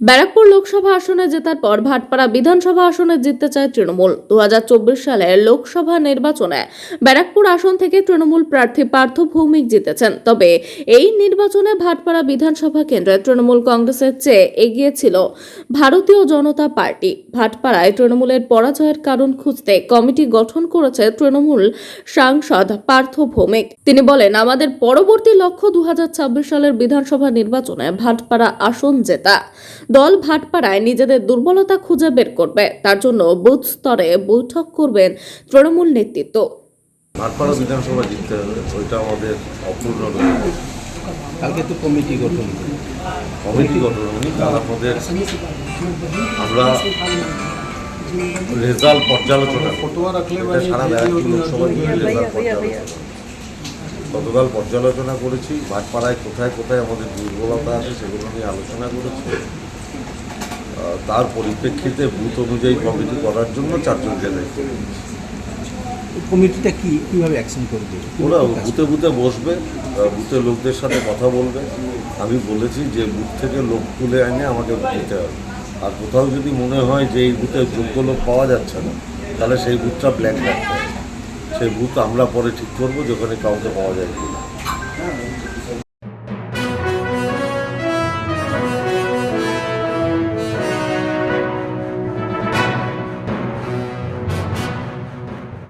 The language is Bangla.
ব্যারাকপুর লোকসভা আসনে জেতার পর ভাটপাড়া বিধানসভা আসনে জিততে চায় তৃণমূল। দু সালে লোকসভা নির্বাচনে ব্যারাকপুর আসন থেকে তৃণমূল প্রার্থী পার্থ ভৌমিক জিতেছেন। তবে এই নির্বাচনে ভাটপাড়া বিধানসভা কেন্দ্রে তৃণমূল কংগ্রেসের চেয়ে এগিয়ে ছিল ভারতীয় জনতা পার্টি। ভাটপাড়ায় তৃণমূলের পরাজয়ের কারণ খুঁজতে কমিটি গঠন করেছে তৃণমূল সাংসদ পার্থ ভৌমিক। তিনি বলেন, আমাদের পরবর্তী লক্ষ্য দু হাজার ছাব্বিশ সালের বিধানসভা নির্বাচনে ভাটপাড়া আসন জেতা। দল ভাটপাড়ায় নিজেদের দুর্বলতা খুঁজে বের করবে। তার জন্য বুথ স্তরে বৈঠক করবেন তৃণমূল নেতৃত্ব। ভাটপাড়া বিধানসভা জিততে হবে ওইটা আমাদের অপূর্ণ কালকে তো কমিটি গঠন। কমিটি গঠন হয়নি কাল আমাদের আমরা রেজাল্ট পর্যালোচনা সারা ব্যারাকপুর লোকসভা রেজাল্ট পর্যালোচনা। গতকাল পর্যালোচনা করেছি ভাটপাড়ায় কোথায় কোথায় আমাদের দুর্বলতা আছে সেগুলো নিয়ে আলোচনা করেছি। তার পরিপ্রেক্ষিতে বুথ অনুযায়ী কমিটি করার জন্য চারজনকে দিয়েছি। কমিটিটা কি কীভাবে অ্যাকশন করবে? ওরা বুথে বুথে বসবে বুথে লোকদের সাথে কথা বলবে। আমি বলেছি যে বুথ থেকে লোক তুলে এনে আমাকে দিতে হবে। আর কোথাও যদি মনে হয় যে এই বুথে যোগ্য লোক পাওয়া যাচ্ছে না তাহলে সেই বুথটা ব্ল্যাক রাখতে হবে। সেই বুথ আমরা পরে ঠিক করব যেখানে কাউকে পাওয়া যায় কিনা।